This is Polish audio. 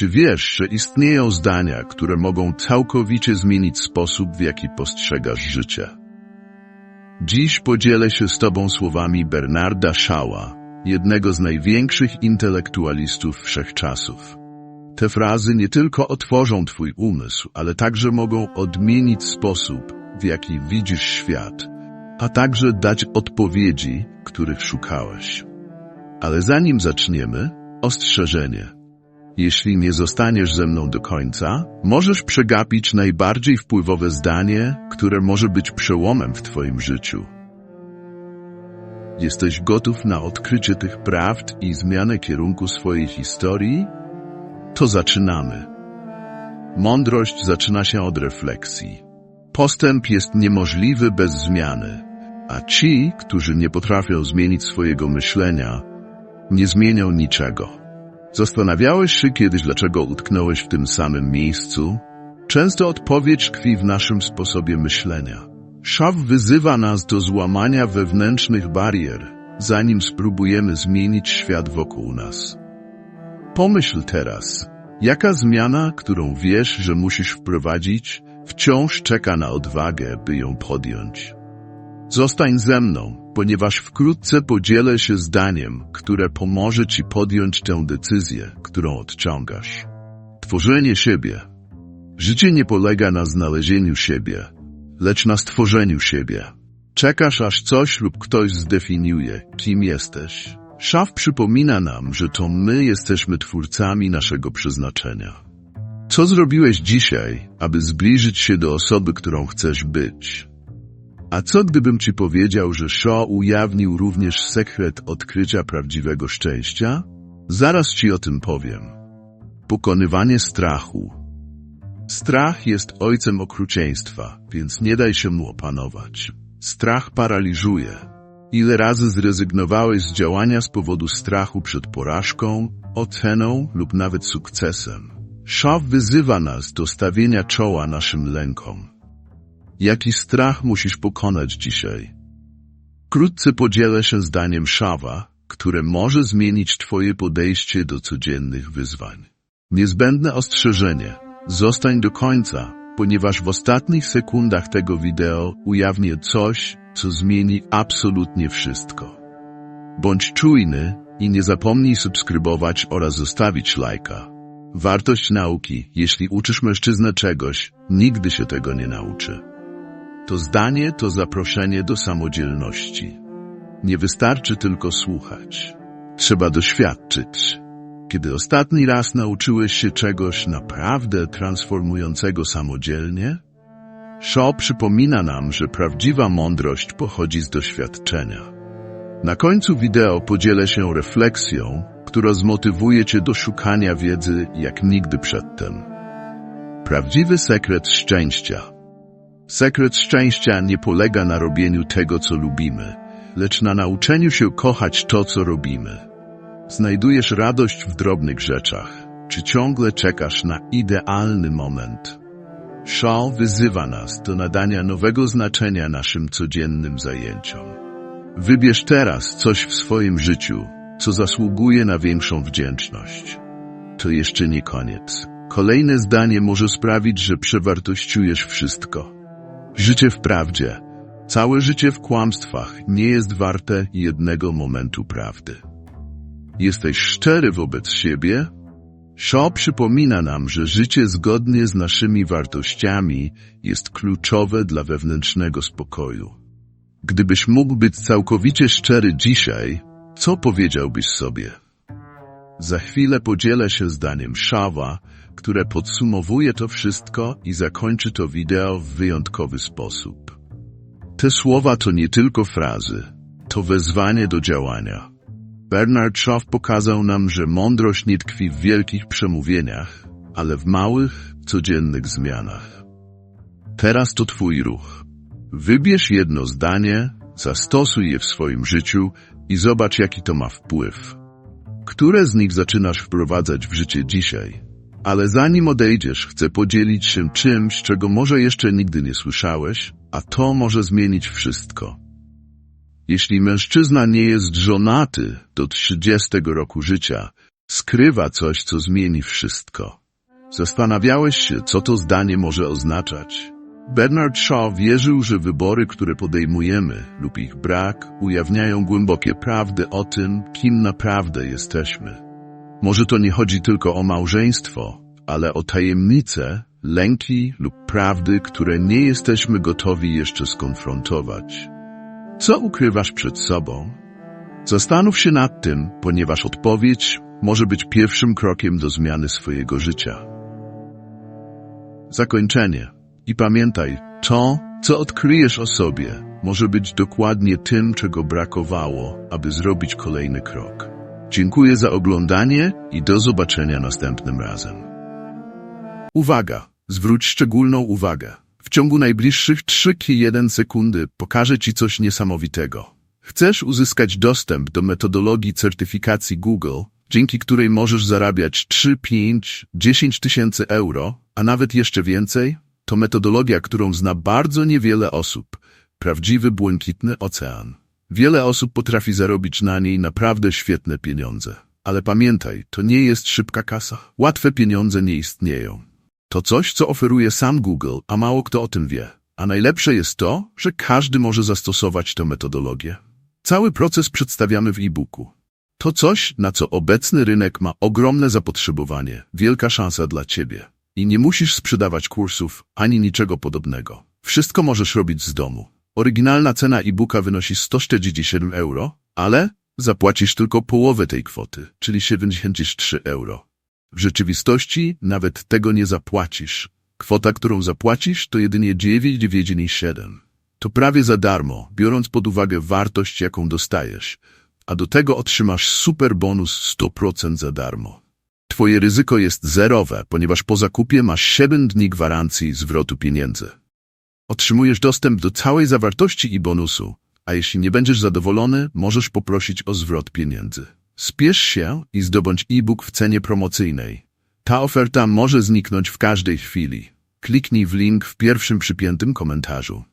Czy wiesz, że istnieją zdania, które mogą całkowicie zmienić sposób, w jaki postrzegasz życie? Dziś podzielę się z Tobą słowami Bernarda Shaw'a, jednego z największych intelektualistów wszechczasów. Te frazy nie tylko otworzą Twój umysł, ale także mogą odmienić sposób, w jaki widzisz świat, a także dać odpowiedzi, których szukałeś. Ale zanim zaczniemy, ostrzeżenie. Jeśli nie zostaniesz ze mną do końca, możesz przegapić najbardziej wpływowe zdanie, które może być przełomem w Twoim życiu. Jesteś gotów na odkrycie tych prawd i zmianę kierunku swojej historii? To zaczynamy. Mądrość zaczyna się od refleksji. Postęp jest niemożliwy bez zmiany, a ci, którzy nie potrafią zmienić swojego myślenia, nie zmienią niczego. Zastanawiałeś się kiedyś, dlaczego utknąłeś w tym samym miejscu? Często odpowiedź tkwi w naszym sposobie myślenia. Szaw wyzywa nas do złamania wewnętrznych barier, zanim spróbujemy zmienić świat wokół nas. Pomyśl teraz, jaka zmiana, którą wiesz, że musisz wprowadzić, wciąż czeka na odwagę, by ją podjąć. Zostań ze mną, ponieważ wkrótce podzielę się zdaniem, które pomoże Ci podjąć tę decyzję, którą odciągasz. Tworzenie siebie. Życie nie polega na znalezieniu siebie, lecz na stworzeniu siebie. Czekasz, aż coś lub ktoś zdefiniuje, kim jesteś. Szaf przypomina nam, że to my jesteśmy twórcami naszego przeznaczenia. Co zrobiłeś dzisiaj, aby zbliżyć się do osoby, którą chcesz być? A co gdybym ci powiedział, że Shaw ujawnił również sekret odkrycia prawdziwego szczęścia? Zaraz ci o tym powiem. Pokonywanie strachu. Strach jest ojcem okrucieństwa, więc nie daj się mu opanować. Strach paraliżuje. Ile razy zrezygnowałeś z działania z powodu strachu przed porażką, oceną lub nawet sukcesem? Shaw wyzywa nas do stawienia czoła naszym lękom. Jaki strach musisz pokonać dzisiaj? Wkrótce podzielę się zdaniem Szawa, które może zmienić Twoje podejście do codziennych wyzwań. Niezbędne ostrzeżenie. Zostań do końca, ponieważ w ostatnich sekundach tego wideo ujawnię coś, co zmieni absolutnie wszystko. Bądź czujny i nie zapomnij subskrybować oraz zostawić lajka. Wartość nauki, jeśli uczysz mężczyznę czegoś, nigdy się tego nie nauczy. To zdanie to zaproszenie do samodzielności. Nie wystarczy tylko słuchać. Trzeba doświadczyć. Kiedy ostatni raz nauczyłeś się czegoś naprawdę transformującego samodzielnie? Shaw przypomina nam, że prawdziwa mądrość pochodzi z doświadczenia. Na końcu wideo podzielę się refleksją, która zmotywuje Cię do szukania wiedzy jak nigdy przedtem. Prawdziwy sekret szczęścia. Sekret szczęścia nie polega na robieniu tego, co lubimy, lecz na nauczeniu się kochać to, co robimy. Znajdujesz radość w drobnych rzeczach. Czy ciągle czekasz na idealny moment? Shaw wyzywa nas do nadania nowego znaczenia naszym codziennym zajęciom. Wybierz teraz coś w swoim życiu, co zasługuje na większą wdzięczność. To jeszcze nie koniec. Kolejne zdanie może sprawić, że przewartościujesz wszystko. Życie w prawdzie, całe życie w kłamstwach nie jest warte jednego momentu prawdy. Jesteś szczery wobec siebie? Shaw przypomina nam, że życie zgodnie z naszymi wartościami jest kluczowe dla wewnętrznego spokoju. Gdybyś mógł być całkowicie szczery dzisiaj, co powiedziałbyś sobie? Za chwilę podzielę się zdaniem Szawa, które podsumowuje to wszystko i zakończy to wideo w wyjątkowy sposób. Te słowa to nie tylko frazy, to wezwanie do działania. Bernard Shaw pokazał nam, że mądrość nie tkwi w wielkich przemówieniach, ale w małych, codziennych zmianach. Teraz to Twój ruch. Wybierz jedno zdanie, zastosuj je w swoim życiu i zobacz, jaki to ma wpływ. Które z nich zaczynasz wprowadzać w życie dzisiaj? Ale zanim odejdziesz, chcę podzielić się czymś, czego może jeszcze nigdy nie słyszałeś, a to może zmienić wszystko. Jeśli mężczyzna nie jest żonaty do 30 roku życia, skrywa coś, co zmieni wszystko. Zastanawiałeś się, co to zdanie może oznaczać? Bernard Shaw wierzył, że wybory, które podejmujemy lub ich brak, ujawniają głębokie prawdy o tym, kim naprawdę jesteśmy. Może to nie chodzi tylko o małżeństwo, ale o tajemnice, lęki lub prawdy, które nie jesteśmy gotowi jeszcze skonfrontować. Co ukrywasz przed sobą? Zastanów się nad tym, ponieważ odpowiedź może być pierwszym krokiem do zmiany swojego życia. Zakończenie. I pamiętaj, to, co odkryjesz o sobie, może być dokładnie tym, czego brakowało, aby zrobić kolejny krok. Dziękuję za oglądanie i do zobaczenia następnym razem. Uwaga! Zwróć szczególną uwagę. W ciągu najbliższych 3-1 sekundy pokażę Ci coś niesamowitego. Chcesz uzyskać dostęp do metodologii certyfikacji Google, dzięki której możesz zarabiać 3, 5, 10 tysięcy euro, a nawet jeszcze więcej? To metodologia, którą zna bardzo niewiele osób. Prawdziwy błękitny ocean. Wiele osób potrafi zarobić na niej naprawdę świetne pieniądze. Ale pamiętaj, to nie jest szybka kasa. Łatwe pieniądze nie istnieją. To coś, co oferuje sam Google, a mało kto o tym wie. A najlepsze jest to, że każdy może zastosować tę metodologię. Cały proces przedstawiamy w e-booku. To coś, na co obecny rynek ma ogromne zapotrzebowanie, wielka szansa dla Ciebie. I nie musisz sprzedawać kursów ani niczego podobnego. Wszystko możesz robić z domu. Oryginalna cena e-booka wynosi 147 euro, ale zapłacisz tylko połowę tej kwoty, czyli 73 euro. W rzeczywistości nawet tego nie zapłacisz. Kwota, którą zapłacisz, to jedynie 9,97. To prawie za darmo, biorąc pod uwagę wartość, jaką dostajesz. A do tego otrzymasz super bonus 100% za darmo. Twoje ryzyko jest zerowe, ponieważ po zakupie masz 7 dni gwarancji zwrotu pieniędzy. Otrzymujesz dostęp do całej zawartości i bonusu, a jeśli nie będziesz zadowolony, możesz poprosić o zwrot pieniędzy. Spiesz się i zdobądź e-book w cenie promocyjnej. Ta oferta może zniknąć w każdej chwili. Kliknij w link w pierwszym przypiętym komentarzu.